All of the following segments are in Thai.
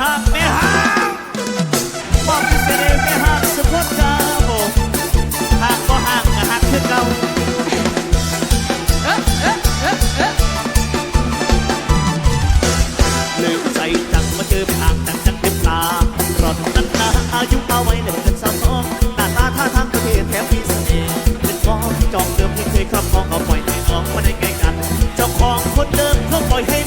หักแม่หักบอกเสด็จแม่หักสุดคนเก่าหักก็หักก็หักคือเก่าลือกใจจักมาเจอผางจักจังเป็นตารอดนั้นนะอายุเอาไว้เลยกันสาวน้องหน้าตาท่าทางประเทศแถวมีเสน่ห์เป็นฟองจองเดิมที่เคยครอบครองก็ปล่อยให้ออกมาได้ไงกัน เจ้าของคนเดิมก็ปล่อยให้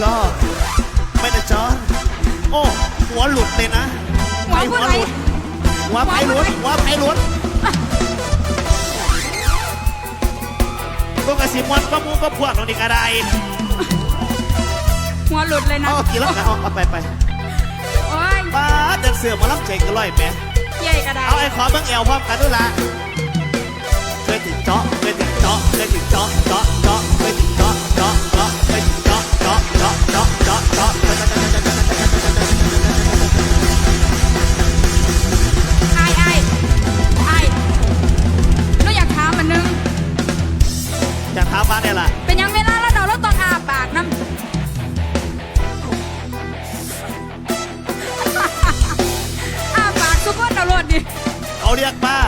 my god ไม่นะจอนโอ้หัวหลุดเลยนะหัวผู้ใดหัวไผ่หลุดหัวไผ่หลุดพวกกระสิมวันก็มูก็พวกเรานี่กระไดหัวหลุดเลยนะเอากี่แล้วกันเอาเอาไปไปโอ้ยป้าเดินเสือมาล้ำใจกันร้อยแหม่ใหญ่กระไดเอาไอ้ขอเบิ้งแอลพร้อมกันด้วยละเคยถึงเจาะเคยถึงเจาะเคยถึงเจาะเจาะเจาะเคยถึงเจาะเจาะเจาะเคยถึงเจาะเจาะ เขาเรียกว่า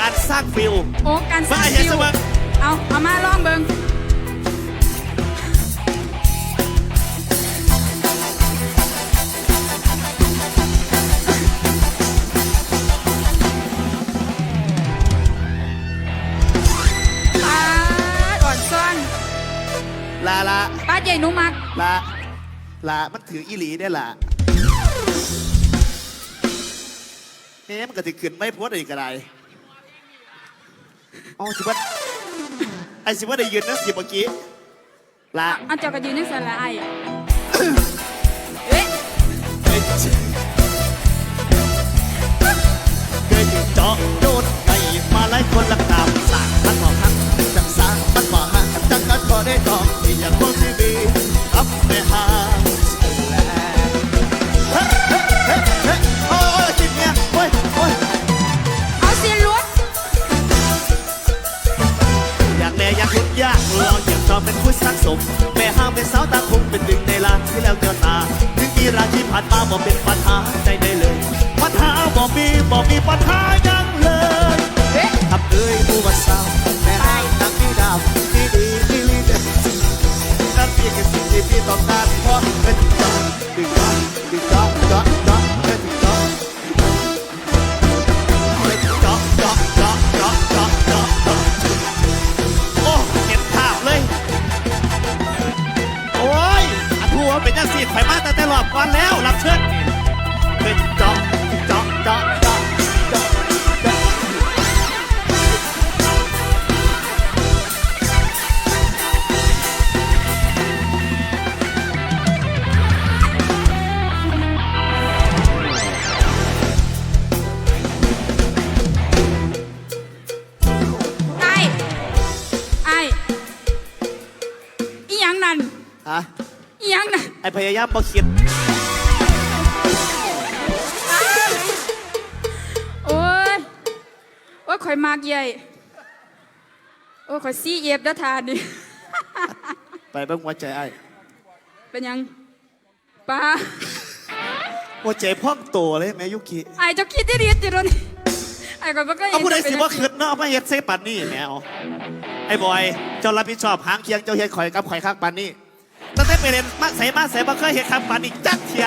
การสร้างฟิลโอ้การสร้างว่าไงฟิวสวัสดิ์เอาเอามาลองเบิงป้าดอ่อนซ่อนลาละป้าดใหญ่หนุมักลาลามันถืออีหลีได้ล่ะ เอ๊ะมันก็จะขึ้นไม่พ้นอีกกระไรอ๋อสิว่าไอ้สิว่าได้ยืนนะสิเมื่อกี้ลาเอาเจ้าก็ยืนนึกเสร็จแล้วไอ้เอ๊ะเคยเคยถึงเจาะโดนไก่มาไล่คนละตามสางมันบอกฮักจังสางมันบอกฮักจังกันพอได้ตองที่อยากพวกทีวีอัพในห้ สาวตาคงเป็นหนึ่งในล้านที่แล้วเจอตาถึงกีราที่ผ่านมาบอกเป็นปัญหาใจได้เลย ปัญหาบอกมีบอกมีปัญหายังเลยเอ๊ะทำเอ้ยผู้ว่าสาวแม่ห้ามนักพี่ดาวที่ดีที่ลีเด็ดนั่นเพียงแค่สิ่งที่พี่ต้องการเพราะเป็นจังดึงจอดึงจอจอ เป็นจังสีไฟมาตั้งแต่รอบก่อนแล้วรับเชิญเป็นจาะเจาะเจาะเจาะเจาะเจาะไอ้ไอ้อีหยังนั่นฮะ อีหยังนั่นไอพยายามบ่คิดโอ้ย โอ้ยข่อยมากใหญ่อ้ขอยซี่เย็บเด้อทานดิไปเบิ่งหัวใจไอ้เป็นหยังป้าหัวใจพ่องโตเลยแม่ยุกิไอ้เจ้าคิดที่ดีจิโรนี่ไอ้ก็บ่เคยเอาผู้ใดสิเป็นว่าคืดเนาะมาเฮ็ดเซปันนี่แมวไอ้บอยเจ้ารับผิดชอบหางเคียงเจ้าเฮ็ดข่อยกับข่อยคักปันนี่ ตั้งแต่ไปเรียนมาใส่มาใส่บ่เคยเฮ็ดคักปันนี่จักเทีย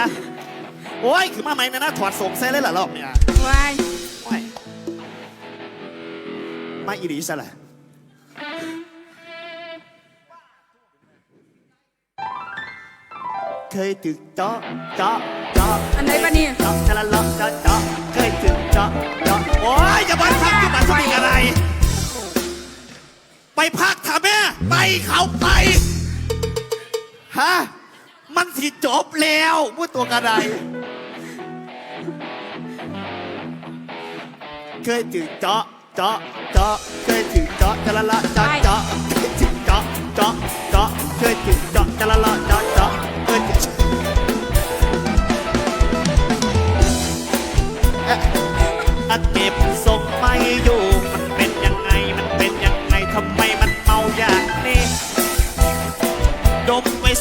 โอ้ยคือมาไหมนะนะถอดสงใส่เลยล่ะรอบเนี่ยวายโอ้ยมาอีหลีซะล่ะเคยถึกเจาะเจาะเจาะอันไหนปะนี่เจาะจะละเลาะเจาะเจาะเคยถึงเจาะเจาะโอ้ยอย่ามาพักที่มาสมิงอะไร ไปพักเถอะแม่ไปเขาไป ฮะ มันสิจบแล้วพูดตัวกระไดเคยถึงเจาะเจาะเจาะเคยถึงเจาะจะละละเจาะเจาะเคยถึงเจาะ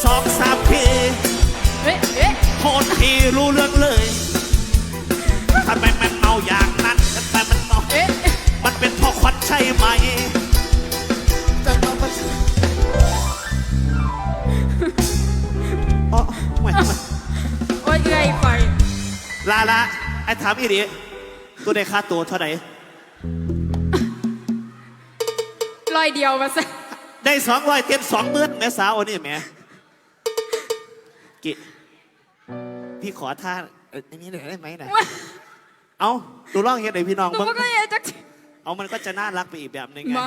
สองสามทีเอ๊ะเอ๊ะโทษทีรู้เรื่องเลยทำไมมันเมาอย่างนั้นทำไมมันเมาเอ๊ะมันเป็นเพ่อควันใช่ไหมจะมาประชิอ๋อไม่ไม่โอ้ยเอื่อยข่อยลาละไอ้ถามอีดิตัวได้ค่าตัวเท่าไหร่ลอยเดียวมาซะได้สองร้อยเต็มสองหมื่นแม่สาวอันนี้แหม่ กิพี่ขอท่าเอ่ออันนี้หน่อยได้ไหมนะเอาดูร่องเฮ็ดให้พี่น้องหนูเบิ่งบ่เคยเห็นจักทีเอามันก็จะน่ารักไปอีกแบบหนึงไง บ่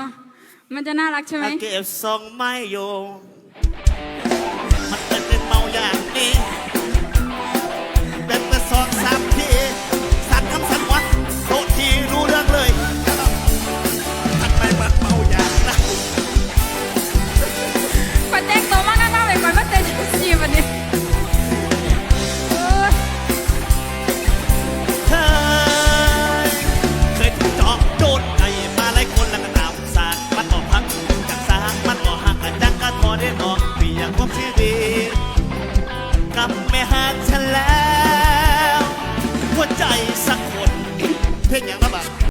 มันจะน่ารักใช่ไหมถ้าเก็บทรงไม่อยู่ มันเป็นเป็นเมาอย่างนี้เป็น